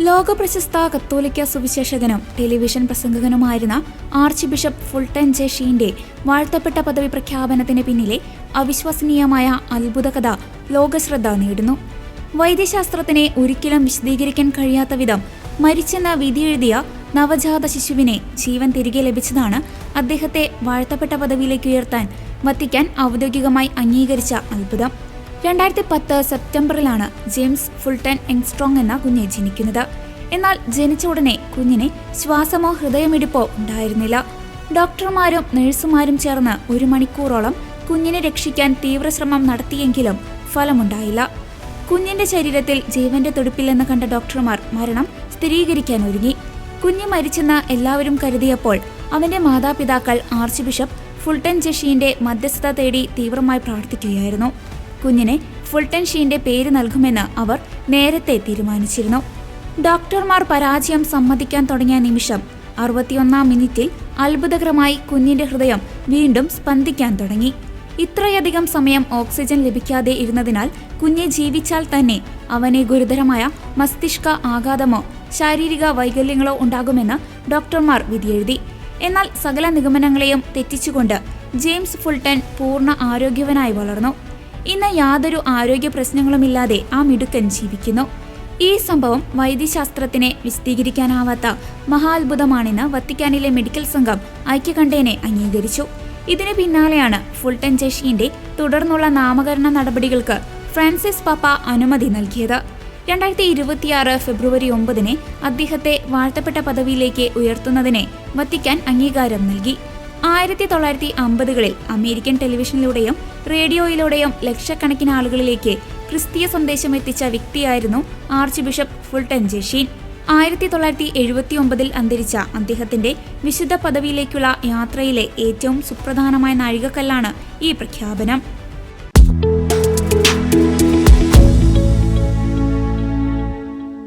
ലോകപ്രശസ്ത കത്തോലിക്ക സുവിശേഷകനും ടെലിവിഷൻ പ്രസംഗകനുമായിരുന്ന ആർച്ച് ബിഷപ്പ് ഫുൾട്ടൻ ജെ ഷീന്റെ വാഴ്ത്തപ്പെട്ട പദവി പ്രഖ്യാപനത്തിന് പിന്നിലെ അവിശ്വസനീയമായ അത്ഭുത കഥ ലോകശ്രദ്ധ നേടുന്നു. വൈദ്യശാസ്ത്രത്തിനെ ഒരിക്കലും വിശദീകരിക്കാൻ കഴിയാത്ത വിധം മരിച്ചെന്ന വിധിയെഴുതിയ നവജാത ശിശുവിനെ ജീവൻ തിരികെ ലഭിച്ചതാണ് അദ്ദേഹത്തെ വാഴ്ത്തപ്പെട്ട പദവിയിലേക്ക് ഉയർത്താൻ വത്തിക്കാൻ ഔദ്യോഗികമായി അംഗീകരിച്ച അത്ഭുതം. രണ്ടായിരത്തി പത്ത് സെപ്റ്റംബറിലാണ് ജെയിംസ് ഫുൾട്ടൻ എങ്സ്ട്രോങ് എന്ന കുഞ്ഞ് ജനിക്കുന്നത്. എന്നാൽ ജനിച്ച ഉടനെ കുഞ്ഞിന് ശ്വാസമോ ഹൃദയമിടിപ്പോ ഉണ്ടായിരുന്നില്ല. ഡോക്ടർമാരും നഴ്സുമാരും ചേർന്ന് ഒരു മണിക്കൂറോളം കുഞ്ഞിനെ രക്ഷിക്കാൻ തീവ്രശ്രമം നടത്തിയെങ്കിലും ഫലമുണ്ടായില്ല. കുഞ്ഞിന്റെ ശരീരത്തിൽ ജീവന്റെ തുടിപ്പില്ലെന്ന് കണ്ട ഡോക്ടർമാർ മരണം സ്ഥിരീകരിക്കാൻ ഒരുങ്ങി. കുഞ്ഞ് മരിച്ചെന്ന് എല്ലാവരും കരുതിയപ്പോൾ അവന്റെ മാതാപിതാക്കൾ ആർച്ച് ബിഷപ്പ് ഫുൾട്ടൻ ജഷീന്റെ മധ്യസ്ഥത തേടി തീവ്രമായി പ്രാർത്ഥിക്കുകയായിരുന്നു. കുഞ്ഞിനെ ഫുൾട്ടൻ ഷീന്റെ പേര് നൽകുമെന്ന് അവർ നേരത്തെ തീരുമാനിച്ചിരുന്നു. ഡോക്ടർമാർ പരാജയം സമ്മതിക്കാൻ തുടങ്ങിയ നിമിഷം അറുപത്തിയൊന്നാം മിനിറ്റിൽ അത്ഭുതകരമായി കുഞ്ഞിന്റെ ഹൃദയം വീണ്ടും സ്പന്ദിക്കാൻ തുടങ്ങി. ഇത്രയധികം സമയം ഓക്സിജൻ ലഭിക്കാതെ ഇരുന്നതിനാൽ കുഞ്ഞെ ജീവിച്ചാൽ തന്നെ അവനെ ഗുരുതരമായ മസ്തിഷ്ക ആഘാതമോ ശാരീരിക വൈകല്യങ്ങളോ ഉണ്ടാകുമെന്ന് ഡോക്ടർമാർ വിധിയെഴുതി. എന്നാൽ സകല നിഗമനങ്ങളെയും തെറ്റിച്ചുകൊണ്ട് ജെയിംസ് ഫുൾട്ടൺ പൂർണ ആരോഗ്യവനായി വളർന്നു. ഇന്ന് യാതൊരു ആരോഗ്യ പ്രശ്നങ്ങളുമില്ലാതെ ആ മിടുക്കൻ ജീവിക്കുന്നു. ഈ സംഭവം വൈദ്യശാസ്ത്രത്തിനെ വിശദീകരിക്കാനാവാത്ത മഹാത്ഭുതമാണെന്ന് വത്തിക്കാനിലെ മെഡിക്കൽ സംഘം ഐക്യകണ്ഠേനെ അംഗീകരിച്ചു. ഇതിന് പിന്നാലെയാണ് ഫുൾട്ടൻ ജഷീന്റെ തുടർന്നുള്ള നാമകരണ നടപടികൾക്ക് ഫ്രാൻസിസ് പാപ്പ അനുമതി നൽകിയത്. രണ്ടായിരത്തി ഇരുപത്തിയാറ് ഫെബ്രുവരി ഒമ്പതിന് അദ്ദേഹത്തെ വാഴ്ത്തപ്പെട്ട പദവിയിലേക്ക് ഉയർത്തുന്നതിനെ വത്തിക്കാൻ അംഗീകാരം നൽകി. ആയിരത്തി തൊള്ളായിരത്തി അമ്പതുകളിൽ അമേരിക്കൻ ടെലിവിഷനിലൂടെയും റേഡിയോയിലൂടെയും ലക്ഷക്കണക്കിന് ആളുകളിലേക്ക് ക്രിസ്തീയ സന്ദേശം എത്തിച്ച വ്യക്തിയായിരുന്നു ആർച്ച് ബിഷപ്പ് ഫുൾട്ടൻ ജെഷീൻ. ആയിരത്തി തൊള്ളായിരത്തി എഴുപത്തി ഒമ്പതിൽ അന്തരിച്ച അദ്ദേഹത്തിന്റെ വിശുദ്ധ പദവിയിലേക്കുള്ള യാത്രയിലെ ഏറ്റവും സുപ്രധാനമായ നാഴികക്കല്ലാണ് ഈ പ്രഖ്യാപനം.